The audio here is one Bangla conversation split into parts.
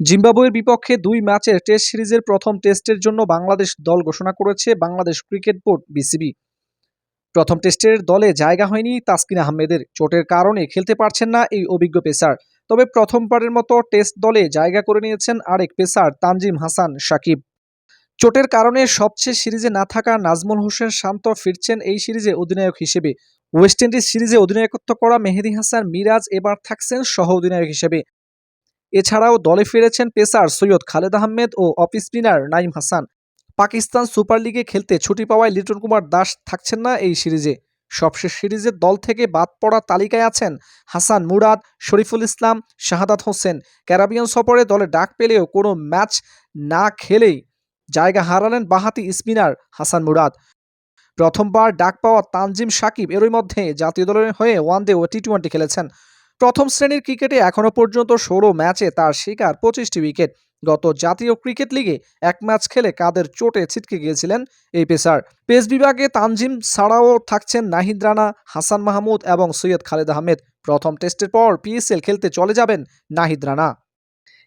জিম্বাবুয়ের বিপক্ষে দুই ম্যাচের টেস্ট সিরিজের প্রথম টেস্টের জন্য বাংলাদেশ দল ঘোষণা করেছে বাংলাদেশ ক্রিকেট বোর্ড, বিসিবি। প্রথম টেস্টের দলে জায়গা হয়নি তাসকিন আহমেদের। চোটের কারণে খেলতে পারছেন না এই অভিজ্ঞ পেসার। তবে প্রথমবারের মতো টেস্ট দলে জায়গা করে নিয়েছেন আরেক পেসার, তানজিম হাসান সাকিব। চোটের কারণে সবচেয়ে সিরিজে না থাকা নাজমুল হোসেন শান্ত ফিরছেন এই সিরিজে অধিনায়ক হিসেবে। ওয়েস্ট ইন্ডিজ সিরিজে অধিনায়কত্ব করা মেহেদি হাসান মিরাজ এবার থাকছেন সহ অধিনায়ক হিসেবে। এছাড়াও দলে ফিরেছেন পেসার সৈয়দ খালেদ আহমেদ ও off spinner Naim Hasan. Pakistan super লিগে খেলতে ছুটি পাওয়ায় লিটন কুমার দাস থাকছেন না এই সিরিজে। সবশেষ সিরিজের দল থেকে বাদ পড়া তালিকায় আছেন হাসান মুরাদ, শরীফুল ইসলাম, শাহাদাত হোসেন। ক্যারাবিয়ান সফরে দলে ডাক পেলেও কোনো ম্যাচ না খেলেই জায়গা হারালেন বাহাতি স্পিনার হাসান মুরাদ। প্রথমবার ডাক পাওয়া তানজিম সাকিব এরই মধ্যে জাতীয় দলের হয়ে ওয়ানডে ও টি টোয়েন্টি খেলেছেন। প্রথম শ্রেণির ক্রিকেটে এখনও পর্যন্ত ষোলো ম্যাচে তার শিকার পঁচিশটি উইকেট। গত জাতীয় ক্রিকেট লিগে এক ম্যাচ খেলে কাদের চোটে ছিটকে গিয়েছিলেন এই পেসার পেস বিভাগে তানজিম ছাড়াও থাকছেন নাহিদ রানা, হাসান মাহমুদ এবং সৈয়দ খালেদ আহমেদ। প্রথম টেস্টের পর পিএসএল খেলতে চলে যাবেন নাহিদ রানা।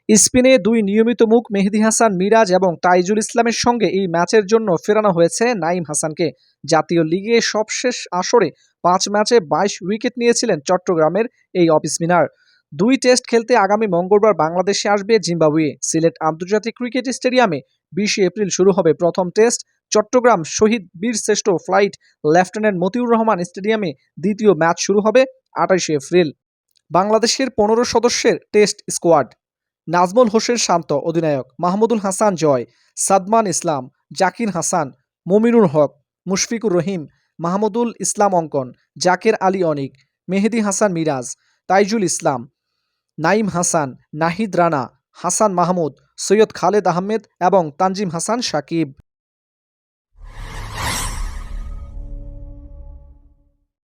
স্পিনে দুই নিয়মিত মুখ মেহেদি হাসান, মিরাজ এবং তাইজুল ইসলামের সঙ্গে এই ম্যাচের জন্য ফেরানো হয়েছে নাইম হাসানকে। জাতীয় লিগে সবশেষ আসরে পাঁচ ম্যাচে বাইশ উইকেট নিয়েছিলেন চট্টগ্রামের এই অফ স্পিনার দুই টেস্ট খেলতে আগামী মঙ্গলবার বাংলাদেশে আসবে জিম্বাবুয়ে। সিলেট আন্তর্জাতিক ক্রিকেট স্টেডিয়ামে বিশে এপ্রিল শুরু হবে প্রথম টেস্ট। চট্টগ্রাম শহীদ বীরশ্রেষ্ঠ ফ্লাইট লেফটেন্যান্ট মতিউর রহমান স্টেডিয়ামে দ্বিতীয় ম্যাচ শুরু হবে আঠাশে এপ্রিল। বাংলাদেশের পনেরো সদস্যের টেস্ট স্কোয়াড। নাজমুল হোসেন শান্ত, অধিনায়ক। মাহমুদুল হাসান জয়। সাদমান ইসলাম, জাকির হাসান, মমিনুল হক, মুশফিকুর রহিম মাহমুদুল ইসলাম অঙ্কন, জাকের আলী অনিক, মেহেদি হাসান মিরাজ, তাইজুল ইসলাম নাইম হাসান, নাহিদ রানা, হাসান মাহমুদ, সৈয়দ খালেদ আহমেদ এবং তানজিম হাসান সাকিব।